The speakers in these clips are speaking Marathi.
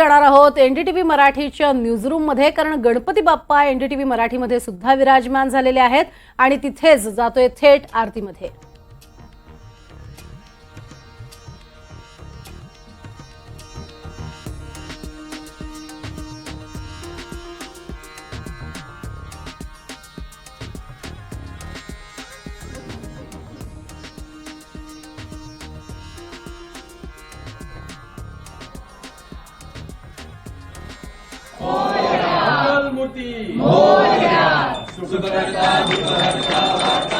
जाणार आहोत एनडीटीव्ही मराठीच्या न्यूजरूममध्ये कारण गणपती बाप्पा एनडीटीव्ही मराठीमध्ये सुद्धा विराजमान झालेले आहेत आणि तिथेच जातोय थेट आरतीमध्ये. मूर्ती मोर्या सुखकर्ता दुखहर्ता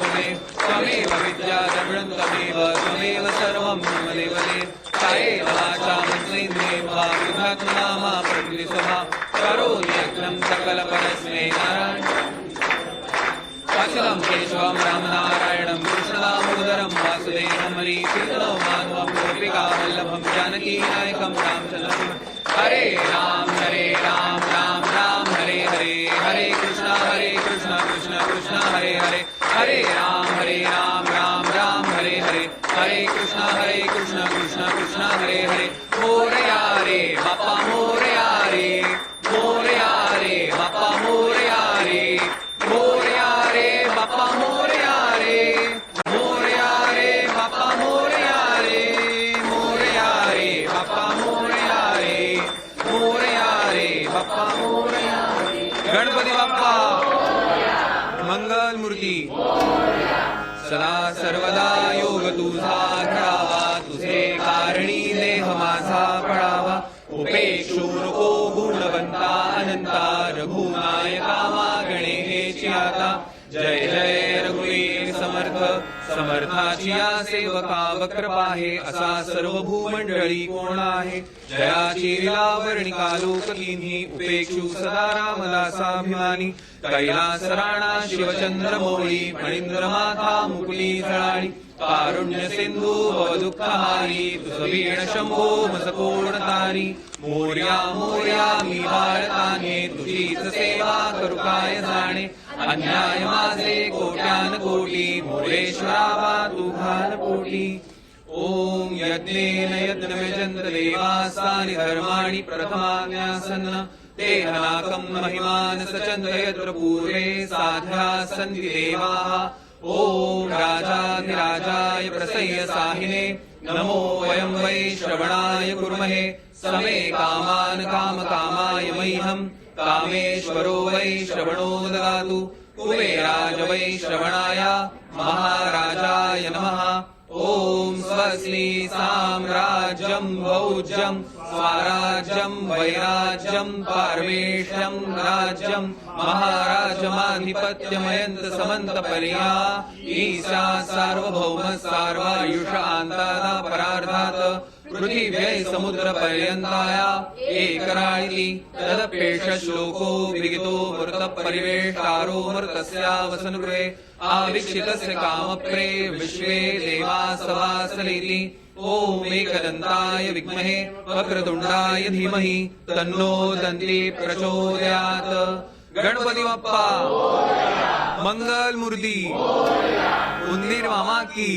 त्वमेव त्वमेव विद्या द्रविणत्वमेव त्वमेव सर्वं मम देवते काये वाचा मन्त्रेन्द्रिये वा विभाग्ना मा प्रकृति नारायण। अखिलं केशवं रामनारायणं कृष्णदामोदरं वासुदेवं हरि शीतलं माधवं गोपिका वल्लभं जानकी नायकं रामचन्द्रं हरे राम। मोरया रे मोरया रे बापा मोरया रे मोरया रे बाप्पा मोरया रे मोरया रे बाप्पा मोरया रे मोरया रे बाप्पा मोरया रे मोरया रे बापा मोरया गणपती बाप्पा मंगल मूर्ती सदा सर्वदा योग तुझा घडावा तुझे कारणी उपेक्षू नको समर्थ समर्थाची या सेवका वक्र पाहे असा सर्व भूमंडळी कोण आहे? जयाची लीलावर्णिका लोककीन्ही उपेक्षू सदा रामदासाभिमानी कैलास राणा शिवचंद्र मोळी मणिंद्र माथा मुकुली जळाळी कारुण्य सिंधू दुःखहारी तुझवीण शंभो मसकोण मोर्या मोर्या मी भारताने तुझीच सेवा करू काय जाणे? अन्याय माझे कोट्यान कोटी मोरेश्वरावा तू घाल पोटी. ओम यज्ञेन यज्ञमेजन्त देवासानि धर्माणि प्रथमान्यासन्न ते हनाकं महिमान सचन्त यत्र पूर्वे साध्या सन्ति देवाः ॐ राजाधिराजाय प्रसह्य साहिने नमो वयं वै श्रवणाय कुर्महे समे कामान् कामकामाय मह्यम्। कामेश्वरो वै श्रवणो ददातु। कुबेराज वै श्रवणाय महाराजाय नमः। ॐ स्वस्ति साम्राज्यम् भौज्यम् स्वाराज्यम् वैराज्यम् पारमेष्यं राज्यम् महाराजमाधिपत्यमयन्त समन्तपर्या। ईशा सार्वभौम सार्वायुष आन्तादा परार्धात्। पृथिव्यै समुद्रपर्यन्ताया एकराळिति तदपेष श्लोको विगितो मृतपरिवेष्टारो मृतस्यावसनगृहे आवीक्षितस्य कामप्रे विश्वे देवा सवासलीति ॐ एकदन्ताय विद्महे वक्रतुण्डाय धीमहि तन्नो दन्ती प्रचोदयात्। गणपती बाप्पा मंगल मूर्ती उंदीर मामा की